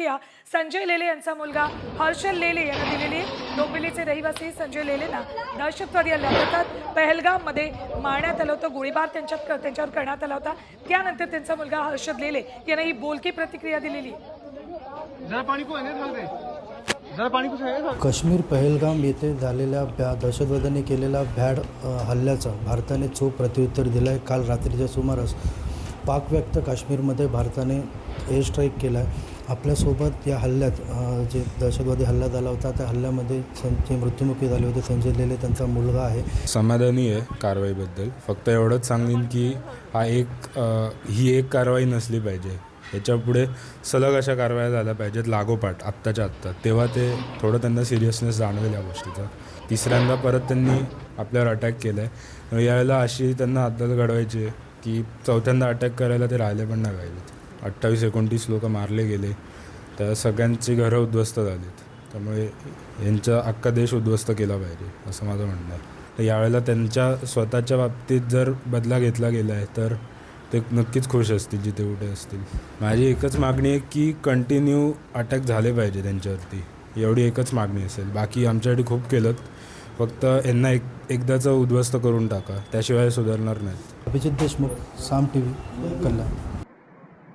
प्रतिक्रिया संजय लेले यांचा मुलगा हर्षल लेले यांना दिलेली. डोंबिवलीचे रहिवासी संजय लेलेंना दहशतवादी हल्ला करतात. पहलगाममध्ये मारण्यात आलं होतं गोळीबार त्यांच्यात त्यांच्यावर करण्यात आला होता. त्यानंतर त्यांचा मुलगा हर्षद लेले यानं ही बोलकी प्रतिक्रिया दिलेली. जरा पाणी काश्मीर पहलगाम येथे झालेल्या भ्या दहशतवाद्यांनी केलेल्या भ्याड हल्ल्याचा भारताने चोख प्रत्युत्तर दिलं आहे काल रात्रीच्या सुमारास पाकव्यक्त काश्मीरमध्ये भारताने एअर स्ट्राईक केला आहे आपल्यासोबत या हल्ल्यात जे दहशतवादी हल्ला झाला होता त्या हल्ल्यामध्ये सं जे मृत्युमुखी झाले होते संजय लेले त्यांचा मुलगा आहे. समाधानी आहे कारवाईबद्दल. फक्त एवढंच सांगेन की हा एक ही एक कारवाई नसली पाहिजे. याच्यापुढे सलग अशा कारवाया झाल्या पाहिजेत लागोपाठ आत्ताच्या आत्ता. तेव्हा ते थोडं त्यांना सिरियसनेस जाणवेल या गोष्टीचा. तिसऱ्यांदा परत त्यांनी आपल्यावर अटॅक केला आहे यावेळेला अशी त्यांना अद्दल घडवायची की चौथ्यांदा अटॅक करायला ते राहिले पण नाही पाहिजेत अठ्ठावीस एकोणतीस लोक मारले गेले. त्या सगळ्यांची घरं उद्ध्वस्त झालीत. त्यामुळे यांचा अख्खा देश उद्ध्वस्त केला पाहिजे असं माझं म्हणणं आहे. तर यावेळेला त्यांच्या स्वतःच्या बाबतीत जर बदला घेतला गेला आहे तर ते नक्कीच खुश असतील जिथे कुठे असतील. माझी एकच मागणी आहे की कंटिन्यू अटॅक झाले पाहिजे त्यांच्यावरती. एवढी एकच मागणी असेल. बाकी आमच्यासाठी खूप केलं. फक्त यांना एक एकदाचं उद्ध्वस्त करून टाका. त्याशिवाय सुधारणार नाहीत. Abhijit Deshmukh Saam T V Kalyan.